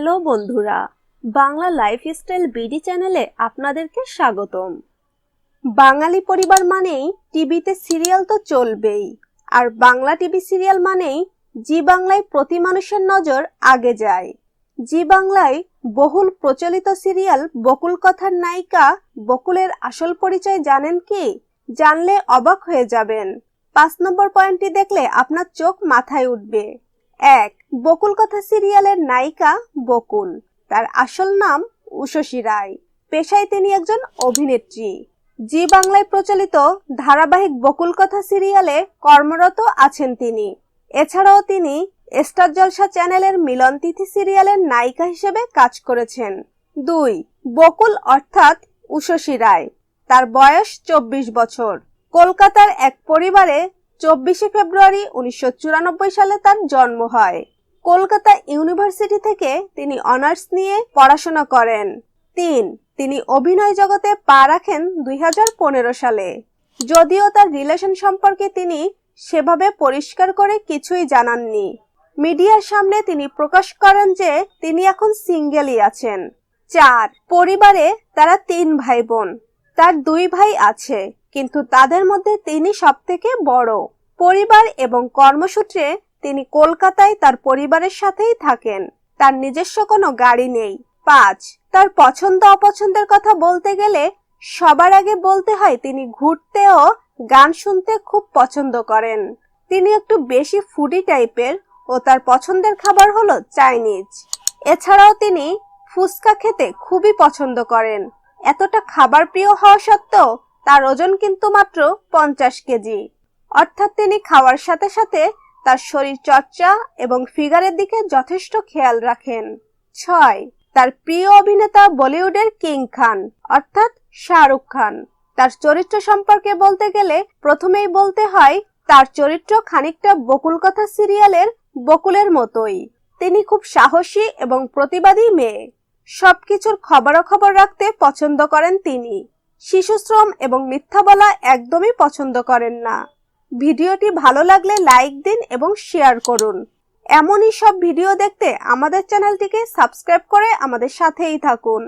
Hello বন্ধুরা, Bangla lifestyle BD চ্যানেলে আপনাদেরকে স্বাগতম। বাঙালি পরিবার মানেই টিভিতে সিরিয়াল তো চলবেই, আর বাংলা টিভি সিরিয়াল মানেই জি বাংলায় প্রতি মানুষের নজর আগে যায়। জি বাংলায় বহুল প্রচলিত সিরিয়াল বকুল কথার নায়িকা বকুলের আসল পরিচয় জানেন কি? জানলে অবাক হয়ে যাবেন। পাঁচ নম্বর পয়েন্টটি দেখলে আপনার চোখ মাথায় উঠবে। এক, বকুল কথা সিরিয়ালের নায়িকা বকুল। তার আসল নাম উষসী রায়। পেশায় তিনি একজন অভিনেত্রী। জি বাংলায় প্রচলিত ধারাবাহিক বকুল কথা সিরিয়ালে কর্মরত আছেন তিনি। এছাড়াও তিনি স্টার জলসা চ্যানেলের মিলন তিথি সিরিয়ালের নায়িকা হিসেবে কাজ করেছেন। দুই, বকুল অর্থাৎ উষসী রায়। তার বয়স চব্বিশ বছর। কলকাতার এক পরিবারে চব্বিশে ফেব্রুয়ারি উনিশশো চুরানব্বই সালে তার জন্ম হয়। কলকাতা ইউনিভার্সিটি থেকে তিনি অনার্স নিয়ে পড়াশোনা করেন। তিন, তিনি অভিনয় জগতে পা রাখেন দুই হাজার পনেরো সালে। যদিও তার রিলেশন সম্পর্কে তিনি সেভাবে পরিষ্কার করে কিছুই জানাননি। মিডিয়ার সামনে তিনি প্রকাশ করেন যে তিনি এখন সিঙ্গেলই আছেন। চার, পরিবারে তারা তিন ভাই বোন। তার দুই ভাই আছে। কিন্তু তাদের মধ্যে তিনি সব থেকে বড়। পরিবার এবং কর্মসূত্রে তিনি কলকাতায় তার পরিবারের সাথেই থাকেন। তার নিজস্ব কোনো গাড়ি নেই। পাঁচ, তার পছন্দ অপছন্দের কথা বলতে গেলে সবার আগে বলতে হয় তিনি ঘুরতে ও গান শুনতে খুব পছন্দ করেন। তিনি একটু বেশি ফুডি টাইপের ও তার পছন্দের খাবার হলো চাইনিজ এছাড়াও তিনি ফুচকা খেতে খুবই পছন্দ করেন। এতটা খাবার প্রিয় হওয়া সত্ত্বেও তার ওজন কিন্তু মাত্র পঞ্চাশ কেজি। অর্থাৎ তিনি খাওয়ার সাথে সাথে তার শরীর চর্চা এবং ফিগারের দিকে যথেষ্ট খেয়াল রাখেন। ছয়, তার প্রিয় অভিনেতা বলিউডের কিং খান, অর্থাৎ শাহরুখ খান। তার চরিত্র সম্পর্কে বলতে গেলে প্রথমেই বলতে হয়, তার চরিত্র খানিকটা বকুল কথা সিরিয়ালের বকুলের মতোই। তিনি খুব সাহসী এবং প্রতিবাদী মেয়ে। সবকিছুর খবরাখবর রাখতে পছন্দ করেন তিনি। শিশুশ্রম এবং মিথ্যা বলা একদমই পছন্দ করেন না। ভিডিওটি ভালো লাগলে লাইক দিন এবং শেয়ার করুন। এমনই সব ভিডিও দেখতে আমাদের চ্যানেলটিকে সাবস্ক্রাইব করে আমাদের সাথেই থাকুন।